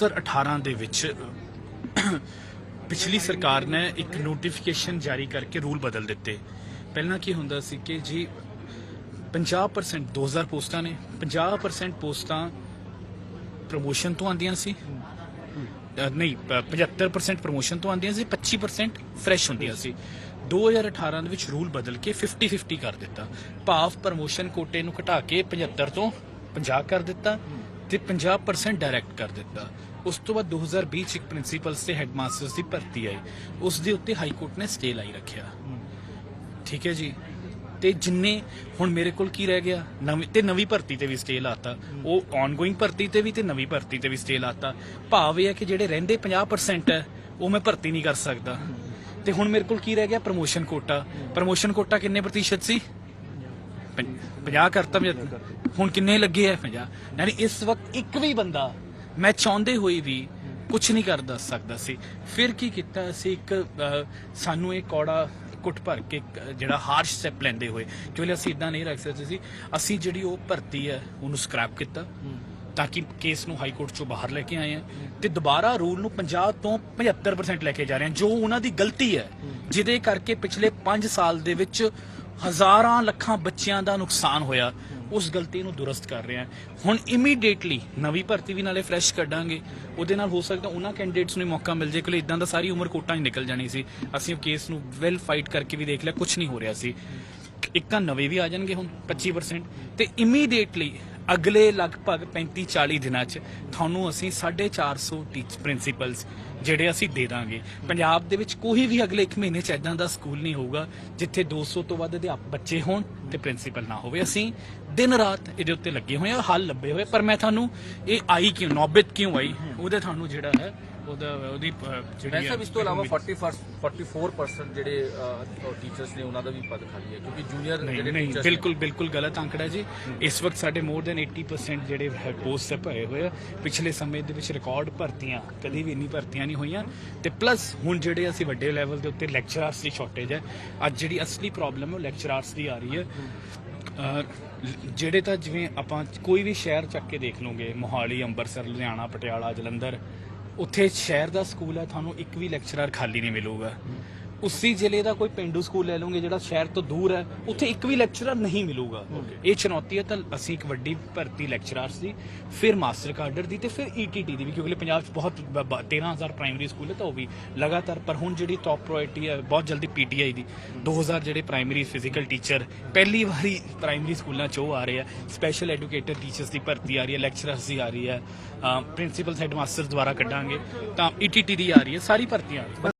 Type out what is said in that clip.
2018 ਦੇ ਵਿੱਚ, ਪਿਛਲੀ ਸਰਕਾਰ ਨੇ ਇੱਕ ਨੋਟੀਫਿਕੇਸ਼ਨ ਜਾਰੀ ਕਰਕੇ ਰੂਲ ਬਦਲ ਦਿੱਤੇ। ਪਹਿਲਾਂ ਕੀ ਹੁੰਦਾ ਸੀ ਕਿ ਜੀ 50% 2000 ਪੋਸਟਾਂ ਨੇ 50% ਪੋਸਟਾਂ ਪ੍ਰੋਮੋਸ਼ਨ ਤੋਂ ਆਉਂਦੀਆਂ ਸੀ। ਨਹੀਂ ਪ- 75% ਪ੍ਰੋਮੋਸ਼ਨ ਤੋਂ ਆਉਂਦੀਆਂ ਸੀ 25% ਫਰੈਸ਼ ਹੁੰਦੀਆਂ ਸੀ। 2018 ਦੇ ਵਿੱਚ ਰੂਲ ਬਦਲ ਕੇ 50 50 ਕਰ ਦਿੱਤਾ। ਭਾਵ ਪ੍ਰੋਮੋਸ਼ਨ ਕੋਟੇ ਨੂੰ ਘਟਾ ਕੇ 75 ਤੋਂ 50 ਕਰ ਦਿੱਤਾ। ਤੇ 50% ਡਾਇਰੈਕਟ ਕਰ ਦਿੱਤਾ। ਉਸ ਤੋਂ ਬਾਅਦ 2020 ਚ ਇੱਕ ਪ੍ਰਿੰਸੀਪਲਸ ਤੇ ਹੈਡਮਾਸਟਰਸ ਦੀ ਭਰਤੀ ਆਈ। ਉਸ ਦੇ ਉੱਤੇ ਹਾਈ ਕੋਰਟ ਨੇ ਸਟੇ ਲਾਈ ਰੱਖਿਆ। ਠੀਕ ਹੈ ਜੀ? ਤੇ ਜਿੰਨੇ ਹੁਣ ਮੇਰੇ ਕੋਲ ਕੀ ਰਹਿ ਗਿਆ? ਨਵੀਂ ਤੇ ਨਵੀਂ ਭਰਤੀ ਤੇ ਵੀ ਸਟੇ ਲਾਤਾ। ਉਹ ਆਨਗੋਇੰਗ ਭਰਤੀ ਤੇ ਵੀ ਤੇ ਨਵੀਂ ਭਰਤੀ ਤੇ ਵੀ ਸਟੇ ਲਾਤਾ। ਭਾਵ ਇਹ ਹੈ ਕਿ ਜਿਹੜੇ ਰਹਿੰਦੇ 50% ਹੈ, ਉਹ ਮੈਂ ਭਰਤੀ ਨਹੀਂ ਕਰ ਸਕਦਾ। ਤੇ ਹੁਣ ਮੇਰੇ ਕੋਲ ਕੀ ਰਹਿ ਗਿਆ? ਪ੍ਰਮੋਸ਼ਨ ਕੋਟਾ ਪ੍ਰਮੋਸ਼ਨ ਕੋਟਾ ਕਿੰਨੇ ਪ੍ਰਤੀਸ਼ਤ ਸੀ? 50 ਕਰਤਾ ਮੈਂ ਹੁਣ ਕਿੰਨੇ ਲੱਗੇ ਆ 50 ਯਾਨੀ ਇਸ ਵਕਤ ਇੱਕ ਵੀ ਬੰਦਾ ਮੈਂ ਚਾਹੁੰਦੇ ਹੋਏ ਵੀ ਕੁਝ ਨਹੀਂ ਕਰ ਦੱਸ ਸਕਦਾ ਸੀ। ਫਿਰ ਕੀ ਕੀਤਾ ਅਸੀਂ ਇੱਕ ਸਾਨੂੰ ਇਹ ਕੌੜਾ ਕੁੱਟ ਭਰ ਕੇ ਜਿਹੜਾ ਹਾਰਸ਼ ਸਟੈਪ ਲੈਂਦੇ ਹੋਏ ਕਿਉਂਕਿ ਅਸੀਂ ਇਦਾਂ ਨਹੀਂ ਰੱਖ ਸਕਦੇ ਸੀ, ਅਸੀਂ ਜਿਹੜੀ ਉਹ ਭਰਤੀ ਹੈ, ਉਹਨੂੰ ਸਕ੍ਰੈਪ ਕੀਤਾ ਤਾਂ ਕਿ ਕੇਸ ਨੂੰ ਹਾਈ ਕੋਰਟ ਚੋਂ ਬਾਹਰ ਲੈ ਕੇ ਆਏ ਆ ਤੇ ਦੁਬਾਰਾ ਰੂਲ ਨੂੰ 50 ਤੋਂ 75% ਲੈ ਕੇ ਜਾ ਰਹੇ ਆ ਜੋ ਉਹਨਾਂ ਦੀ ਗਲਤੀ ਹੈ, ਜਿਹਦੇ ਕਰਕੇ ਪਿਛਲੇ 5 ਸਾਲ ਦੇ ਵਿੱਚ ਹਜ਼ਾਰਾਂ ਲੱਖਾਂ ਬੱਚਿਆਂ ਦਾ ਨੁਕਸਾਨ ਹੋਇਆ, ਉਸ ਗਲਤੀ ਨੂੰ ਦੁਰਸਤ ਕਰ ਰਹੇ ਆ ਹੁਣ ਇਮੀਡੀਏਟਲੀ ਨਵੀਂ ਭਰਤੀ ਵੀ ਨਾਲੇ ਫਰੈਸ਼ ਕੱਢਾਂਗੇ। ਉਹਦੇ ਨਾਲ ਹੋ ਸਕਦਾ ਉਹਨਾਂ ਕੈਂਡੀਡੇਟਸ ਨੂੰ ਹੀ ਮੌਕਾ ਮਿਲ ਜੇ ਕਿ ਇਦਾਂ ਦਾ ਸਾਰੀ ਉਮਰ ਕੋਟਾਂ ਹੀ ਨਿਕਲ ਜਾਣੀ ਸੀ। ਅਸੀਂ ਉਹ ਕੇਸ ਨੂੰ ਵੈਲ ਫਾਈਟ ਕਰਕੇ ਵੀ ਦੇਖ ਲਿਆ ਕੁਝ ਨਹੀਂ ਹੋ ਰਿਹਾ ਸੀ। ਇੱਕ ਤਾਂ ਨਵੇਂ ਵੀ ਆ ਜਾਣਗੇ ਹੁਣ 25% ਤੇ ਇਮੀਡੀਏਟਲੀ ਅਗਲੇ ਲਗਭਗ 35 40 ਦਿਨਾਂ 'ਚ ਤੁਹਾਨੂੰ ਅਸੀਂ 450 ਟੀਚ ਪ੍ਰਿੰਸੀਪਲਸ ਜਿਹੜੇ ਅਸੀਂ ਦੇ ਦਾਂਗੇ। ਪੰਜਾਬ ਦੇ ਵਿੱਚ ਕੋਈ ਵੀ ਅਗਲੇ 1 ਮਹੀਨੇ 'ਚ ਇਦਾਂ ਦਾ ਸਕੂਲ ਨਹੀਂ ਹੋਊਗਾ, ਜਿੱਥੇ 200 ਤੋਂ ਵੱਧ ਅਧਿਆਪਕ ਬੱਚੇ ਹੋਣ ਤੇ ਪ੍ਰਿੰਸੀਪਲ ਨਾ ਹੋਵੇ। ਅਸੀਂ ਦਿਨ ਰਾਤ ਇਹਦੇ ਉੱਤੇ ਲੱਗੇ ਹੋਏ ਆ ਹੱਲ ਲੱਭੇ ਹੋਏ। ਪਰ ਮੈਂ ਤੁਹਾਨੂੰ ਇਹ ਆਈ ਕਿਉਂ ਨੌਬਤ ਕਿਉਂ ਆਈ? ਉਹਦੇ ਤੁਹਾਨੂੰ ਜਿਹੜਾ ਹੈ ਉਹਦਾ ਉਹਦੀ ਜਿਹੜੀ ਹੈ ਇਸ ਤੋਂ ਇਲਾਵਾ 41 44% ਜਿਹੜੇ ਟੀਚਰਸ ਨੇ ਉਹਨਾਂ ਦਾ ਵੀ ਪਦ ਖਾਲੀ ਹੈ ਕਿਉਂਕਿ ਜੂਨੀਅਰ ਜਿਹੜੇ ਨਹੀਂ ਬਿਲਕੁਲ ਬਿਲਕੁਲ ਗਲਤ ਅੰਕੜਾ ਜੀ। ਇਸ ਵਕਤ ਸਾਡੇ ਮੋਰ ਦੈਨ 80% ਜਿਹੜੇ ਪੋਸਟ ਭਰੇ ਹੋਏ ਆ। ਪਿਛਲੇ ਸਮੇਂ ਦੇ ਵਿੱਚ ਰਿਕਾਰਡ ਭਰਤੀਆਂ ਕਦੀ ਵੀ ਇੰਨੀ ਭਰਤੀਆਂ ਨਹੀਂ ਹੋਈਆਂ। ਤੇ ਪਲੱਸ ਹੁਣ ਜਿਹੜੇ ਅਸੀਂ ਵੱਡੇ ਲੈਵਲ ਦੇ ਉੱਤੇ ਲੈਕਚਰਰਸ ਦੀ ਸ਼ਾਰਟੇਜ ਹੈ ਅੱਜ ਜਿਹੜੀ ਅਸਲੀ ਪ੍ਰੋਬਲਮ ਹੈ ਉਹ ਲੈਕਚਰਰਸ ਦੀ ਆ ਰਹੀ ਹੈ। ਜਿਹੜੇ ਤਾਂ ਜਿਵੇਂ ਆਪਾਂ ਕੋਈ ਵੀ ਸ਼ਹਿਰ ਚੱਕ ਕੇ ਦੇਖ ਲਓਗੇ, ਮੋਹਾਲੀ, ਅੰਮ੍ਰਿਤਸਰ, ਲੁਧਿਆਣਾ, ਪਟਿਆਲਾ, ਜਲੰਧਰ, ਉੱਥੇ ਸ਼ਹਿਰ ਦਾ ਸਕੂਲ ਹੈ, ਤੁਹਾਨੂੰ ਇੱਕ ਵੀ ਲੈਕਚਰਰ ਖਾਲੀ ਨਹੀਂ ਮਿਲੂਗਾ। ਉਸੇ ਜ਼ਿਲ੍ਹੇ ਦਾ ਕੋਈ ਪਿੰਡੂ ਸਕੂਲ ਲੈ ਲਓਗੇ ਜਿਹੜਾ ਸ਼ਹਿਰ ਤੋਂ ਦੂਰ ਹੈ ਉੱਥੇ ਇੱਕ ਵੀ ਲੈਕਚਰਰ ਨਹੀਂ ਮਿਲੂਗਾ। ਇਹ ਚੁਣੌਤੀ ਹੈ ਤਾਂ ਅਸੀਂ ਇੱਕ ਵੱਡੀ ਭਰਤੀ ਲੈਕਚਰਰਸ ਦੀ ਫਿਰ ਮਾਸਟਰ ਕਾਡਰ ਦੀ ਤੇ ਫਿਰ ਈਟੀਟੀ ਦੀ ਵੀ ਕਿਉਂਕਿ ਪੰਜਾਬ 'ਚ ਬਹੁਤ ਬ- ਬ- 13000 ਪ੍ਰਾਇਮਰੀ ਸਕੂਲ ਹੈ ਤਾਂ ਉਹ ਵੀ ਲਗਾਤਾਰ ਪਰ ਹੁਣ ਜਿਹੜੀ ਟੌਪ ਪ੍ਰਾਇੋਰਟੀ ਹੈ ਬਹੁਤ ਜਲਦੀ ਪੀਟੀਆਈ ਦੀ। 2000 ਜਿਹੜੇ ਪ੍ਰਾਇਮਰੀ ਫਿਜ਼ੀਕਲ ਟੀਚਰ ਪਹਿਲੀ ਵਾਰੀ ਪ੍ਰਾਇਮਰੀ ਸਕੂਲਾਂ 'ਚ ਉਹ ਆ ਰਹੇ ਆ। ਸਪੈਸ਼ਲ ਐਜੂਕੇਟਰ ਟੀਚਰਸ ਦੀ ਭਰਤੀ ਆ ਰਹੀ ਹੈ ਲੈਕਚਰਰਸ ਦੀ ਆ ਰਹੀ ਹੈ। ਪ੍ਰਿੰਸੀਪਲ ਹੈਡਮਾਸਟਰ ਦੁਆਰਾ ਕੱਢਾਂਗੇ ਤਾਂ ਈਟੀਟੀ ਦੀ ਆ ਰਹੀ ਹੈ ਸਾਰੀ ਭਰਤੀਆਂ।